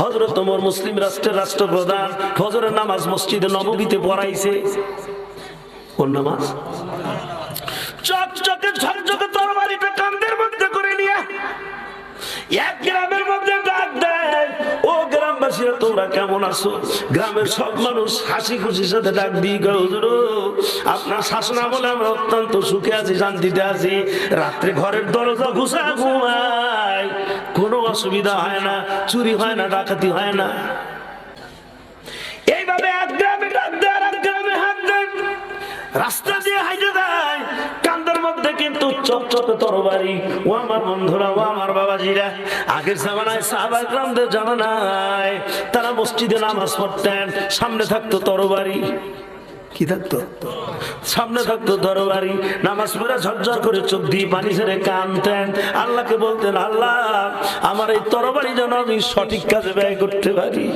হজরত তোমার মুসলিম রাষ্ট্রের রাষ্ট্রপ্রধান ফজরের নামাজ মসজিদে নবমীতে পড়াইছে। কোন নামাজ? চকচকে ঝকঝকে তরবারিটা কান্দের মধ্যে করে নিয়ে এক গ্রামের তোমরা কেমন আছো? গ্রামের সব মানুষ হাসি খুশির সাথে ডাক গো হুজুর, আপনার শাসন আমলে আমরা অত্যন্ত সুখে আছি, শান্তিতে আছি। রাত্রে ঘরের দরজা ঘুষা ঘুমায়। কোনো অসুবিধা হয় না, চুরি হয় না, ডাকাতি হয় না। এইভাবে এক গ্রামে ডাক দেয় আর এক গ্রামে হাত দেয়। রাস্তা কিন্তু চকচকে তরবারি। ও আমার বন্ধুরা, ও আমার বাবাজিরা, আগের জামানায় সাহাবা গ্রামদের জামানায় তারা মসজিদে নামাজ পড়তেন, সামনে থাকতো তরবারি। কি থাকতো? সামনে থাকতো তরবারি, নামাজ পড়ে ঝরঝর করে চোখ দিয়ে পানি ছেড়ে কানতেন। আল্লাহকে বলতেন, আল্লাহ, আমার এই তরবারি যেন আমি সঠিক কাজে ব্যয় করতে পারি।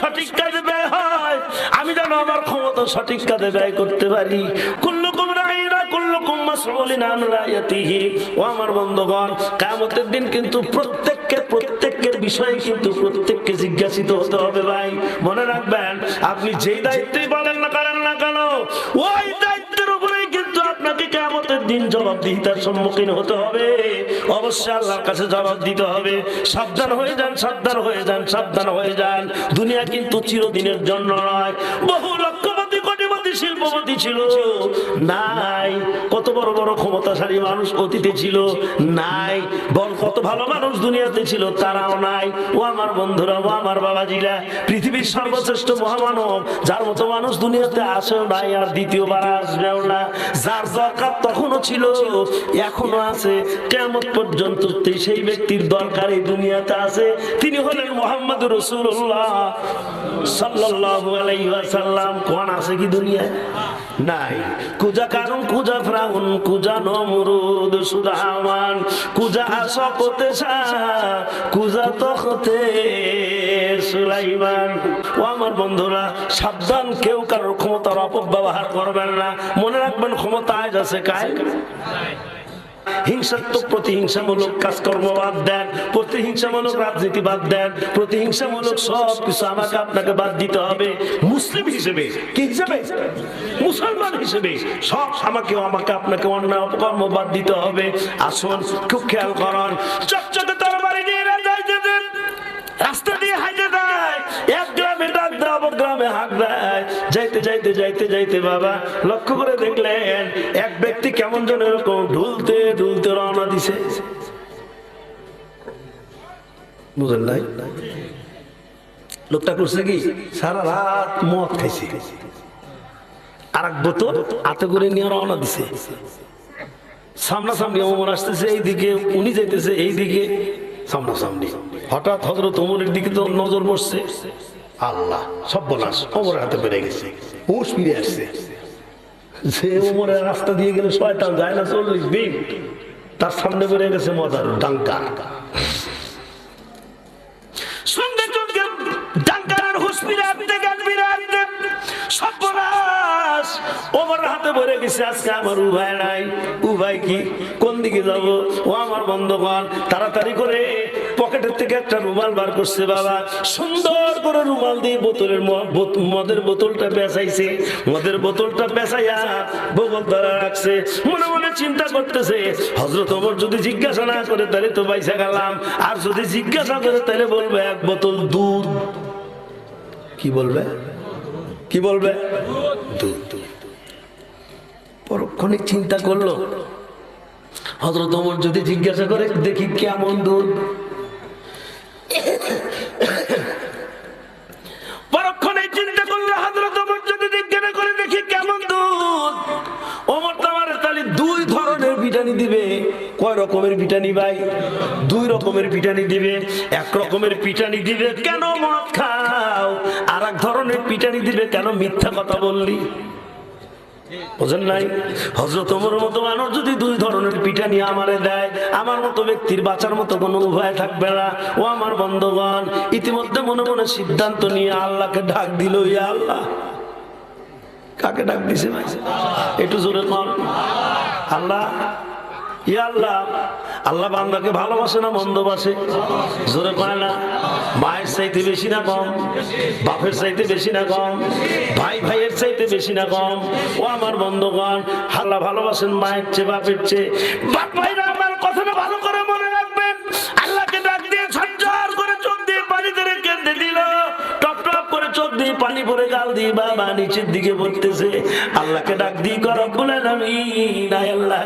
সঠিক কাজে ব্যয় হয়। আমি যেন আমার ক্ষমতা সঠিক কাজে ব্যয় করতে পারি। ও আমার দিন কিন্তু প্রত্যেককে প্রত্যেকের বিষয়ে কিন্তু প্রত্যেককে জিজ্ঞাসিত হতে হবে ভাই। মনে রাখবেন, আপনি যেই দায়িত্বে বলেন না করেন দিন জবাবদিহিতার সম্মুখীন হতে হবে? অবশ্যই আল্লাহর কাছে জবাব দিতে হবে। সাবধান হয়ে যান, সাবধান হয়ে যান, সাবধান হয়ে যান। দুনিয়া কিন্তু চিরদিনের জন্য নয়। বহু কোটিপতি ছিল? নাই। কত বড় বড় ক্ষমতাশালী মানুষ অতীতে ছিল? নাই। বল, কত ভালো মানুষ দুনিয়াতে ছিল? তারাও নাই। ও আমার বন্ধুরা, ও আমার বাবাজিরা, পৃথিবীর সর্বশ্রেষ্ঠ মহামানব, যার মতো মানুষ দুনিয়াতে আসেও নাই আর দ্বিতীয়বার আসবেও না। যার দরকার তখনও ছিল এখনও আছে। কেমন পর্যন্ত সেই ব্যক্তির দরকার এই দুনিয়াতে আছে। তিনি হলেন মোহাম্মদ রসুল্লাহ সাল্লাল্লাহু আলাইহি ওয়াসাল্লাম। কোন আছে কি দুনিয়ায়? নাই। কুজা কারণ, কুজা ফ্রাউন, কুজা নমরুদ সুদামান কুজা আশকতে শাহ, কুজা তখতে সুলাইমান। ও আমার বন্ধুরা, সাবধান, কেউ কারোর ক্ষমতার অপব্যবহার করবেন না। মনে রাখবেন, ক্ষমতা আজ আছে কায় হিংসাত্মক, প্রতিহিংসামূলক কাজকর্ম বাদ দেন, প্রতিহিংসামূলক রাজনীতি বাদ দেন, প্রতিহিংসামূলক সব কিছু আমাকে আপনাকে বাদ দিতে হবে। মুসলিম হিসেবে, কি হিসেবে? মুসলমান হিসেবে সব আমাকে আমাকে আপনাকে অন্যায় অপকর্ম বাদ দিতে হবে। আসুন, খুব খেয়াল করুন। যাইতে যাইতে যাইতে বাবা, লক্ষ্য করে দেখলেন এক ব্যক্তি কেমন যেন এরকম ঢুলতে ঢুলতে রওনা দিছে। বুঝলেন নাই? লোকটা করছে কি? সারা রাত মদ খাইছে। আর এক বোতল হাতে করে নিয়ে রওনা দিছে। সামনাসামনি অমর আসতেছে, এইদিকে উনি যাইতেছে, এইদিকে সামনাসামনি। হঠাৎ হজরত ওমরের দিকে তো নজর বসছে। আল্লাহ, সব বলাস ওমরের হাতে বেড়ে গেছে। হুঁশ ফিরে আসছে। সে ওমরের রাস্তা দিয়ে গেলে শয়তান যায় না চল্লিশ দিন। তার সামনে বেড়ে গেছে মজার ডাঙ্কা ওমর আমার উভয় নাই। উভয় কি? কোন দিকে যাব? ও আমার বন্ধুগণ, তাড়াতাড়ি করে থেকে একটা রুমাল বার করছে বাবা। সুন্দর করে রুমাল দিয়ে বোতলের মদের বোতলটা বেচাইছে মদের বোতলটা বেচাইয়া বগল ধরা রাখছে। মনে মনে চিন্তা করতেছে হজরত ওমর যদি জিজ্ঞাসা না করে তাহলে তো পয়সা গেলাম। আর যদি জিজ্ঞাসা করে তাহলে বলবে এক বোতল দুধ। কি বলবে? কি বলবে? দুধ পরক্ষণে চিন্তা করল হজরত ওমর যদি জিজ্ঞাসা করে, দেখি কেমন দুধ? বিটানি দিবে? কয় রকমের পিটানি ভাই? দুই রকমের পিটানি দিবে, এক রকমের পিটানি দিবে, কেন মদ খাও? আর এক ধরনের পিটানি দিবে, কেন মিথ্যা কথা বললি? পিটানি ইতিমধ্যে মনে মনে সিদ্ধান্ত নিয়ে আল্লাহকে ডাক দিল, ইয়া আল্লাহ। কাকে ডাক দিছে একটু জোরে কর আল্লাহ আল্লাহ আল্লাহ বান্দাকে ভালোবাসে না মন্দ বাসে? জোরে পায় না, মায়ের চাইতে বেশি না কম, বাপের চাইতে বেশি না কম, ভাই ভাইয়ের চাইতে বেশি না কম? ও আমার বন্ধুগণ, আল্লাহ ভালোবাসেন মায়ের চেয়ে বাপের চেয়ে। বাপ ভাইরা আমার কথাটা ভালো করে মনে পানি গাল দিয়ে বাবা নিচের দিকে বলতেছে, আল্লাহকে ডাক দিয়ে করো নাই আল্লাহ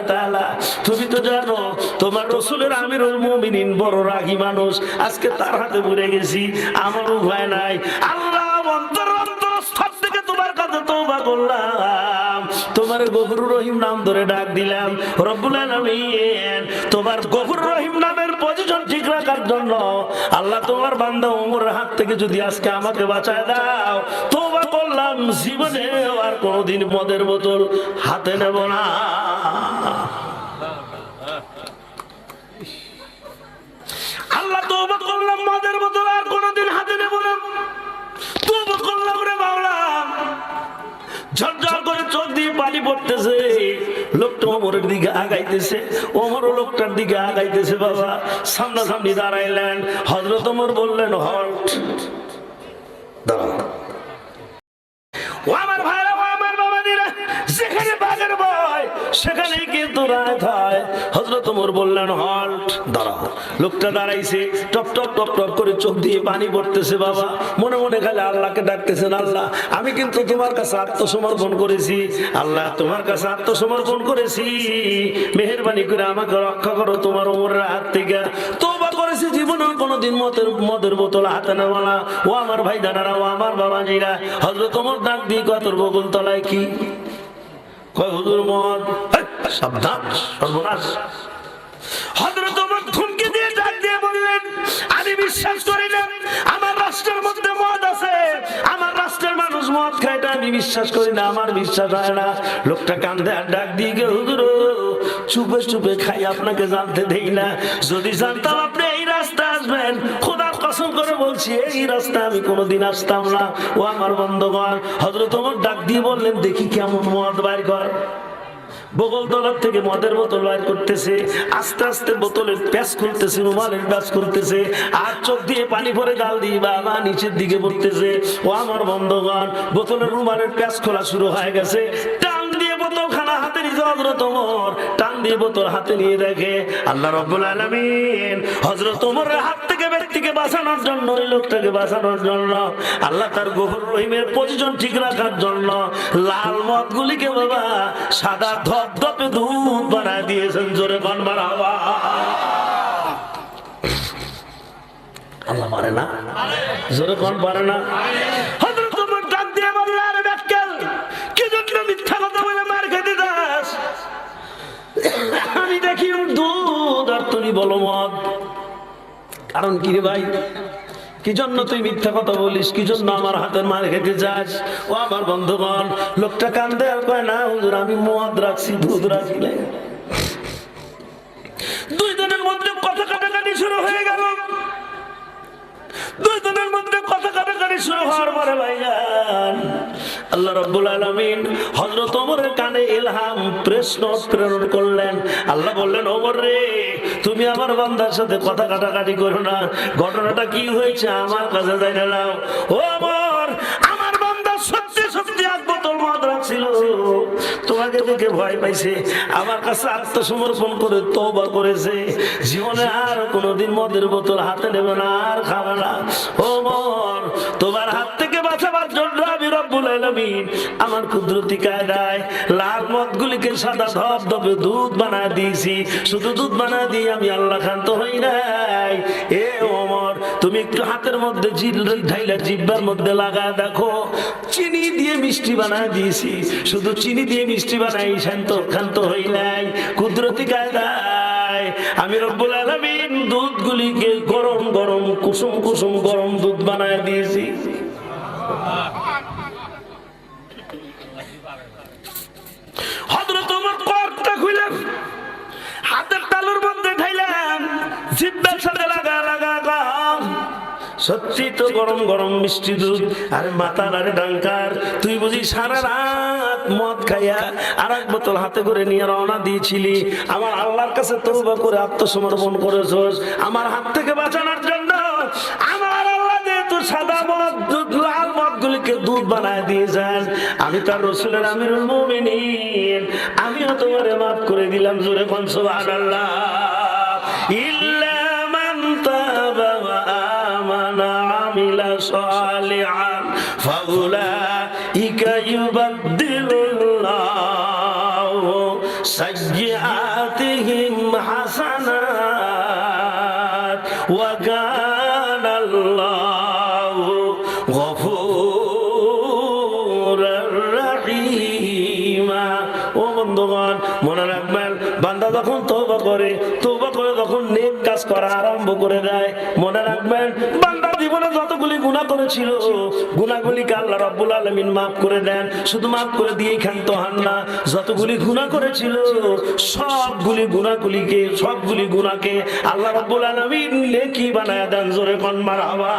তুমি তো জানো, তোমার রসুলের আমিরুল মুমিনিন বড় রাগী মানুষ। আজকে তার হাতে পড়ে গেছি, আমারও ভয় নাই। আল্লাহ তোমার গফুর রহিম নাম ধরে ডাক দিলাম। রব্বুল আলামিন, তোমার গফুর রহিম নামের পজিশন ঠিক রাখার জন্য আল্লাহ তোমার বান্দা ওমরের হাত থেকে যদি আজকে আমাকে বাঁচায় দাও তোবা করলাম জীবনে আর কোনোদিন মদের বোতল হাতে নেব না। আল্লাহ তোবা করলাম, মদের বোতল আর কোনোদিন হাতে নেব না। ঝরঝর করে চোখ দিয়ে পানি পড়তেছে। লোকটা ওমরের দিকে আগাইতেছে, ওমরও লোকটার দিকে আগাইতেছে, বাবা। সামনাসামনি দাঁড়াইলেন হজরত ওমর বললেন হল্ট দাঁড়াও ভয় সেখানেই কিন্তু রায় হয় হজরত ওমর বললেন, হল্ট, দাঁড়া। লোকটা দাঁড়াইছে, টপ টপ টপ টপ করে চোখ দিয়ে পানি পড়তেছে, বাবা। মনে মনে খালি আল্লাহকে ডাকতেছেন, আল্লাহ, আমি কিন্তু তোমার কাছে আত্মসমর্পণ করেছি। আল্লাহ, তোমার কাছে আত্মসমর্পণ করেছি। মেহরবানি করে আমাকে রক্ষা করো তোমার ওমরের হাত থেকে। তোবা করেছি জীবনে, কোনোদিন মদের মদের বোতল হাতে নেওয়া না ও আমার ভাই দাদারা ও আমার বাবা বাবাজিরা হজরত ওমর ডাক দিয়ে কতর বকুল তলায় কি আমার মধ্যে মদ আছে। আমার মানুষ মদ আমি বিশ্বাস করি না, আমার বিশ্বাস হয় না। লোকটা কান্দে ডাক দিয়ে হুজুর, চুপে চুপে খাই, আপনাকে জানতে দেই না। যদি জানতাম আপনি রাস্তা আসবেন? খোদার কসম করে বলছি, এই রাস্তা আমি কোনোদিন আসতাম না। ও আমার বন্ধগণ হজরত ওমর ডাক দিয়ে বললেন, দেখি কেমন মদ বাইর কর। বগল তলার থেকে মদের বোতল বাইর করতেছে, আস্তে আস্তে বোতলের প্যাচ খুলতেছে, রুমালের প্যাচ খুলতেছে, আর চোখ দিয়ে পানি ভরে গাল দিয়ে বাবা নিচের দিকে পড়তেছে ও আমার বন্ধগণ, বোতলের রুমালের প্যাচ খোলা শুরু হয়ে গেছে। টান দিয়ে বোতল হাতে হজরত ওমর টান দিয়ে বোতল হাতে নিয়ে দেখে। আল্লাহ রব্বুল আলামিন হজরত ওমরের হাত থেকে ব্যক্তিকে বাঁচানোর জন্য, ওই লোকটাকে বাঁচানোর জন্য, আল্লাহ তার গফুর রহিমের পজিশন ঠিক রাখার জন্য লাল মদ গুলিকে বাবা সাদা ধপ ধপে দুধ বানায় দিয়েছেন, জোরে কন বাড়াবা আল্লাহ পারে না? জোরে কন পারে না? আমি দুধ আর তুমি বলো মদ। কারণ কি রে ভাই? কি জন্য তুই মিথ্যা কথা বলিস? কি জন্য আমার হাতের মার খেতে যাস? ও আমার বন্ধুগণ, লোকটা কান্দে আর কয়, না হুজুর, আমি মদ রাখছি, দুধ রাখি দুই দিনের মধ্যে কথা কাটাকাটি শুরু হয়ে গেল। দুই দিনের মধ্যে শুরু হওয়ার পরে আল্লাহ রব্বুল আলমিন হজরত কানে প্রশ্ন প্রেরণ করলেন। আল্লাহ বললেন, ওমর রে, তুমি আমার বান্দার সাথে কথা কাটাকাটি করো না। ঘটনাটা কি হয়েছে আমার কাছে যাই নাও। ও আমার আমার বান্দা সত্যি সত্যি এক বোতল মদ রাখছিল। তোমাকে দেখে ভয় পাইছে। আমার কাছে আত্মসমর্পণ করে তওবা করেছে। জীবনে আর কোনোদিন মদের বোতল হাতে নেবে না, আর খাবে না। ও মর, তোমার হাত থেকে বাঁচাবার জন্য আমি রব্বুল আলামিন আমার কুদরতি কায়দায় লাল মদগুলিকে সাদা ধপ ধপে দুধ বানা দিয়েছি। শুধু দুধ বানায় দিয়ে আমি আল্লাহ খান্ত হই নাই। এ ওমর তুমি একটু হাতের মধ্যে ঢাইলা জিব্বার মধ্যে লাগা দেখো। চিনি দিয়ে মিষ্টি বানায় দিয়েছি। শুধু চিনি দিয়ে মিষ্টি বানাই শান্ত ক্ষান্ত হই নাই কুদরতি কায়দায়। আমি রব্বুল আলামিন দুধগুলিকে গরম গরম, কুসুম কুসুম গরম দুধ বানায় দিয়েছি। সত্যি তো গরম গরম মিষ্টি দুধ, আর মাতার আরে ডাঙ্কার, তুই বুঝি সারা রাত মদ খাইয়া আর এক বোতল হাতে করে নিয়ে রওনা দিয়েছিলি। আমার আল্লাহর কাছে তৌবা করে আত্মসমর্পণ করেছস। আমার হাত থেকে বাঁচানোর জন্য আমার আল্লাহ যেহেতু সাদা মদ, লাল মদগুলিকে দুধ বানায় দিয়েছেন, আমি তার রসুলের আমিরুল আমিও তোমারে মাফ করে দিলাম, জোরে কোন সুবহানাল্লাহ। সাইয়্যাতিহিম حسنات وكان الله গফুরার রাহিমা ও বন্ধুগণ মনে রাখবেন বান্দা যখন তওবা করে করা আরম্ভ করে দেয়। মনে রাখবেন, বান্দা জীবনে যতগুলি গুণা করেছিল গুনাহগুলিকে আল্লাহ রাব্বুল আলমিন মাফ করে দেন। শুধু মাফ করে দিয়েই ক্ষান্ত হান না, যতগুলি গুণা করেছিল, সবগুলি গুণাগুলিকে, সবগুলি গুণাকে আল্লাহ রাব্বুল আলমিন নেকি বানায় দেন, জোরে কন মারহাবা